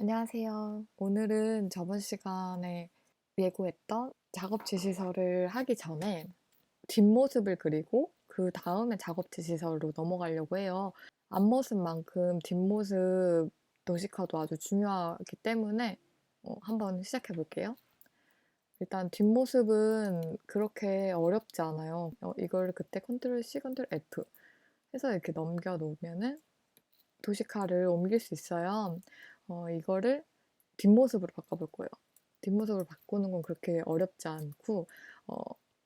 안녕하세요. 오늘은 저번 시간에 예고했던 작업 지시서를 하기 전에 뒷모습을 그리고 그 다음에 작업 지시서로 넘어가려고 해요. 앞모습만큼 뒷모습 도식화도 아주 중요하기 때문에 어, 한번 시작해 볼게요. 일단 뒷모습은 그렇게 어렵지 않아요. 어, 이걸 그때 컨트롤 C, 컨트롤 F 해서 이렇게 넘겨 놓으면은 도식화를 옮길 수 있어요. 어, 이거를 뒷모습으로 바꿔볼 거예요. 뒷모습을 바꾸는 건 그렇게 어렵지 않고 어,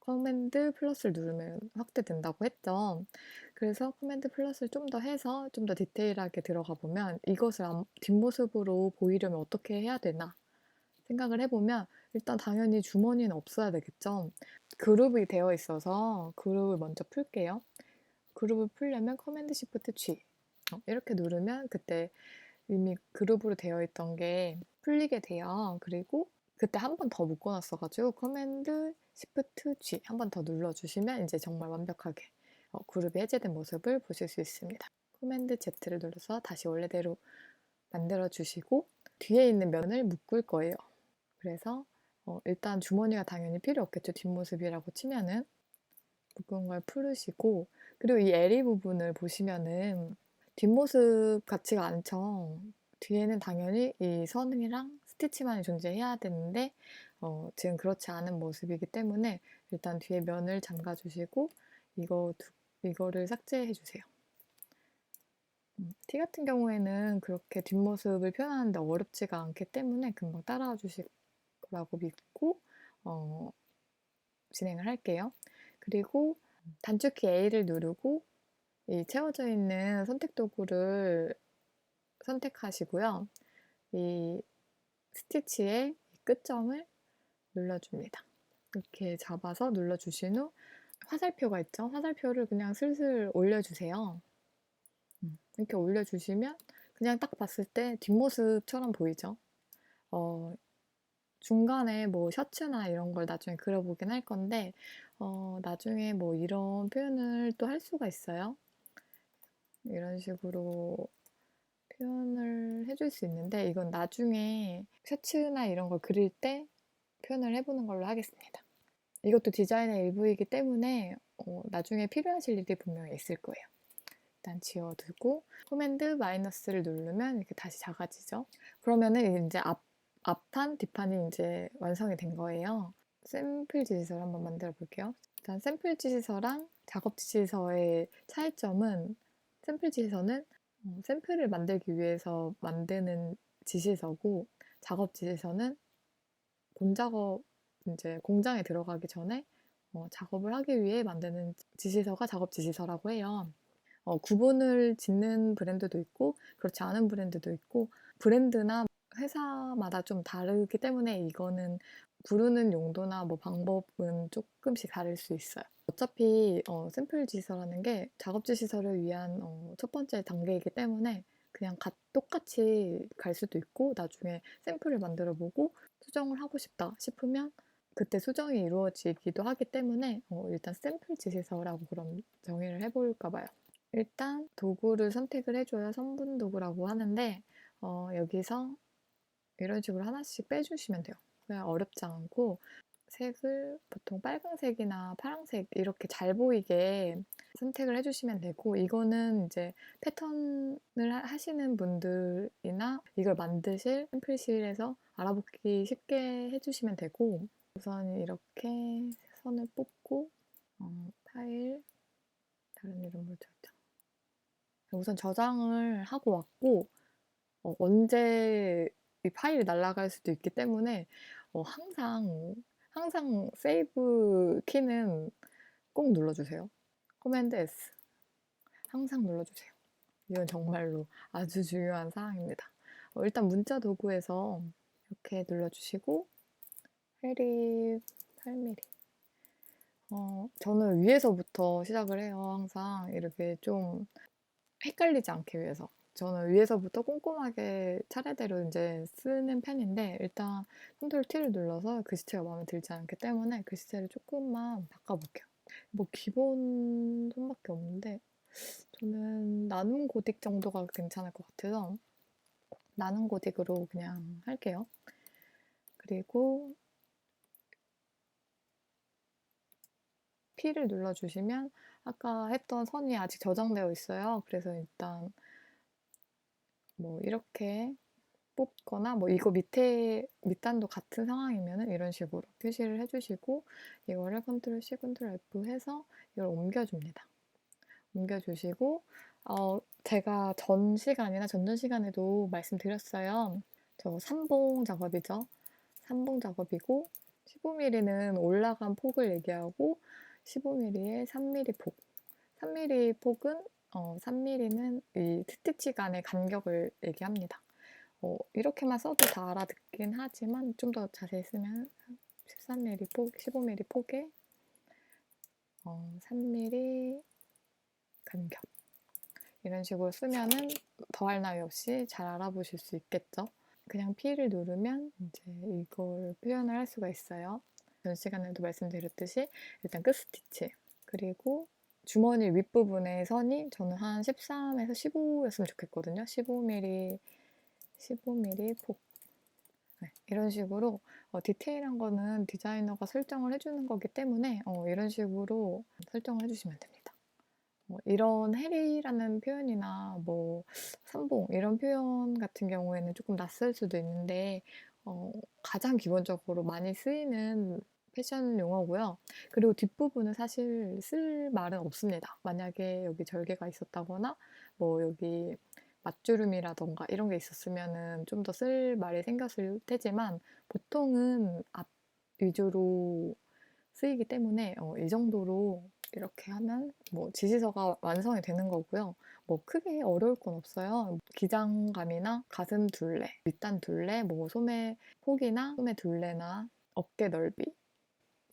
커맨드 플러스를 누르면 확대된다고 했죠. 그래서 커맨드 플러스를 좀 더 해서 좀 더 디테일하게 들어가 보면 이것을 앞- 뒷모습으로 보이려면 어떻게 해야 되나 생각을 해보면 일단 당연히 주머니는 없어야 되겠죠. 그룹이 되어 있어서 그룹을 먼저 풀게요. 그룹을 풀려면 커맨드 시프트 G 어, 이렇게 누르면 그때 이미 그룹으로 되어 있던 게 풀리게 돼요. 그리고 그때 한 번 더 묶어놨어가지고 커맨드 시프트 G 한 번 더 눌러주시면 이제 정말 완벽하게 어, 그룹이 해제된 모습을 보실 수 있습니다. 커맨드 Z를 눌러서 다시 원래대로 만들어 주시고 뒤에 있는 면을 묶을 거예요. 그래서 어, 일단 주머니가 당연히 필요 없겠죠. 뒷모습이라고 치면은 묶은 걸 풀으시고 그리고 이 에리 부분을 보시면은 뒷모습 같지가 않죠. 뒤에는 당연히 이 선이랑 스티치만이 존재해야 되는데 어, 지금 그렇지 않은 모습이기 때문에 일단 뒤에 면을 잠가 주시고 이거 두, 이거를 삭제해 주세요. 음, 티 같은 경우에는 그렇게 뒷모습을 표현하는데 어렵지가 않기 때문에 금방 따라와 주실 거라고 믿고 어, 진행을 할게요. 그리고 단축키 A를 누르고 이 채워져 있는 선택 도구를 선택하시고요. 이 스티치의 이 끝점을 눌러줍니다. 이렇게 잡아서 눌러주신 후 화살표가 있죠? 화살표를 그냥 슬슬 올려주세요. 음, 이렇게 올려주시면 그냥 딱 봤을 때 뒷모습처럼 보이죠? 어, 중간에 뭐 셔츠나 이런 걸 나중에 그려보긴 할 건데 어, 나중에 뭐 이런 표현을 또 할 수가 있어요. 이런 식으로 표현을 해줄 수 있는데 이건 나중에 셔츠나 이런 걸 그릴 때 표현을 해보는 걸로 하겠습니다. 이것도 디자인의 일부이기 때문에 어, 나중에 필요하실 일이 분명히 있을 거예요. 일단 지워두고 코맨드 마이너스를 누르면 이렇게 다시 작아지죠. 그러면은 이제 앞, 앞판, 뒷판이 이제 완성이 된 거예요. 샘플 지시서를 한번 만들어 볼게요. 일단 샘플 지시서랑 작업 지시서의 차이점은 샘플 지시서는 어, 샘플을 만들기 위해서 만드는 지시서고 작업 지시서는 본 작업 이제 공장에 들어가기 전에 어, 작업을 하기 위해 만드는 지시서가 작업 지시서라고 해요. 어, 구분을 짓는 브랜드도 있고 그렇지 않은 브랜드도 있고 브랜드나 회사마다 좀 다르기 때문에 이거는 부르는 용도나 뭐 방법은 조금씩 다를 수 있어요. 어차피 어, 샘플 지시서라는 게 작업 지시서를 위한 어, 첫 번째 단계이기 때문에 그냥 가- 똑같이 갈 수도 있고 나중에 샘플을 만들어 보고 수정을 하고 싶다 싶으면 그때 수정이 이루어지기도 하기 때문에 어, 일단 샘플 지시서라고 그럼 정의를 해볼까 봐요. 일단 도구를 선택을 해줘야 선분 도구라고 하는데 어, 여기서 이런 식으로 하나씩 빼주시면 돼요. 어렵지 않고 색을 보통 빨강색이나 파랑색 이렇게 잘 보이게 선택을 해주시면 되고 이거는 이제 패턴을 하- 하시는 분들이나 이걸 만드실 샘플실에서 알아보기 쉽게 해주시면 되고 우선 이렇게 선을 뽑고 어, 파일 다른 이름 뭐죠? 우선 저장을 하고 왔고 어, 언제 이 파일이 날아갈 수도 있기 때문에 어, 항상 항상 세이브 키는 꼭 눌러주세요. 커맨드 S 항상 눌러주세요. 이건 정말로 아주 중요한 사항입니다. 어, 일단 문자 도구에서 이렇게 눌러주시고 해리 8mm 어, 저는 위에서부터 시작을 해요. 항상 이렇게 좀 헷갈리지 않기 위해서. 저는 위에서부터 꼼꼼하게 차례대로 이제 쓰는 편인데 일단 컨트롤 T를 눌러서 글씨체가 마음에 들지 않기 때문에 글씨체를 조금만 바꿔볼게요. 뭐 기본 손밖에 없는데 저는 나눔 고딕 정도가 괜찮을 것 같아서 나는 고딕으로 그냥 할게요. 그리고 P를 눌러주시면 아까 했던 선이 아직 저장되어 있어요. 그래서 일단 뭐 이렇게 뽑거나 뭐 이거 밑에 밑단도 같은 상황이면은 이런 식으로 표시를 해주시고 이거를 컨트롤 C, 컨트롤 F 해서 이걸 옮겨줍니다. 옮겨주시고 어, 제가 전 시간이나 전전 시간에도 말씀드렸어요. 저 삼봉 작업이죠. 삼봉 작업이고 15mm는 올라간 폭을 얘기하고 15mm에 3mm 폭. 3mm 폭은 어, 3mm는 이 스티치 간의 간격을 얘기합니다. 어, 이렇게만 써도 다 알아듣긴 하지만 좀 더 자세히 쓰면 13mm 폭, 15mm 폭에 어, 3mm 간격 이런 식으로 쓰면은 더할 나위 없이 잘 알아보실 수 있겠죠. 그냥 P를 누르면 이제 이걸 표현을 할 수가 있어요. 전 시간에도 말씀드렸듯이 일단 끝 스티치 그리고 주머니 윗부분의 선이 저는 한 13에서 15였으면 좋겠거든요. 15mm, 15mm 폭. 네, 이런 식으로 어, 디테일한 거는 디자이너가 설정을 해주는 거기 때문에 어, 이런 식으로 설정을 해주시면 됩니다. 뭐 이런 해리라는 표현이나 뭐 삼봉 이런 표현 같은 경우에는 조금 낯설 수도 있는데 어, 가장 기본적으로 많이 쓰이는 패션 용어고요. 그리고 뒷부분은 사실 쓸 말은 없습니다. 만약에 여기 절개가 있었다거나 뭐 여기 맞주름이라던가 이런 게 있었으면은 좀 더 쓸 말이 생겼을 테지만 보통은 앞 위주로 쓰이기 때문에 어, 이 정도로 이렇게 하면 뭐 지시서가 완성이 되는 거고요. 뭐 크게 어려울 건 없어요. 기장감이나 가슴 둘레, 밑단 둘레, 뭐 소매 폭이나 소매 둘레나 어깨 넓이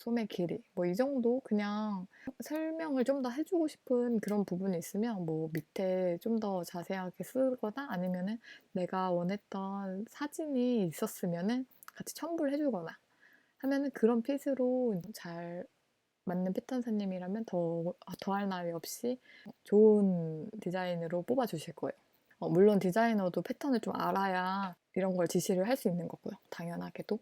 소매 길이 뭐 이 정도 그냥 설명을 좀 더 해주고 싶은 그런 부분이 있으면 뭐 밑에 좀 더 자세하게 쓰거나 아니면은 내가 원했던 사진이 있었으면은 같이 첨부를 해주거나 하면은 그런 핏으로 잘 맞는 패턴사님이라면 더 더할 나위 없이 좋은 디자인으로 뽑아주실 거예요. 어, 물론 디자이너도 패턴을 좀 알아야 이런 걸 지시를 할 수 있는 거고요. 당연하게도.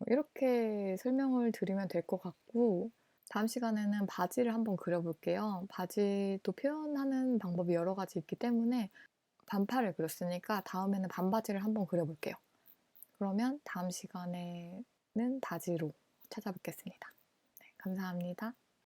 어, 이렇게 설명을 드리면 될 것 같고 다음 시간에는 바지를 한번 그려볼게요. 바지도 표현하는 방법이 여러 가지 있기 때문에 반팔을 그렸으니까 다음에는 반바지를 한번 그려볼게요. 그러면 다음 시간에는 바지로 찾아뵙겠습니다. 네, 감사합니다.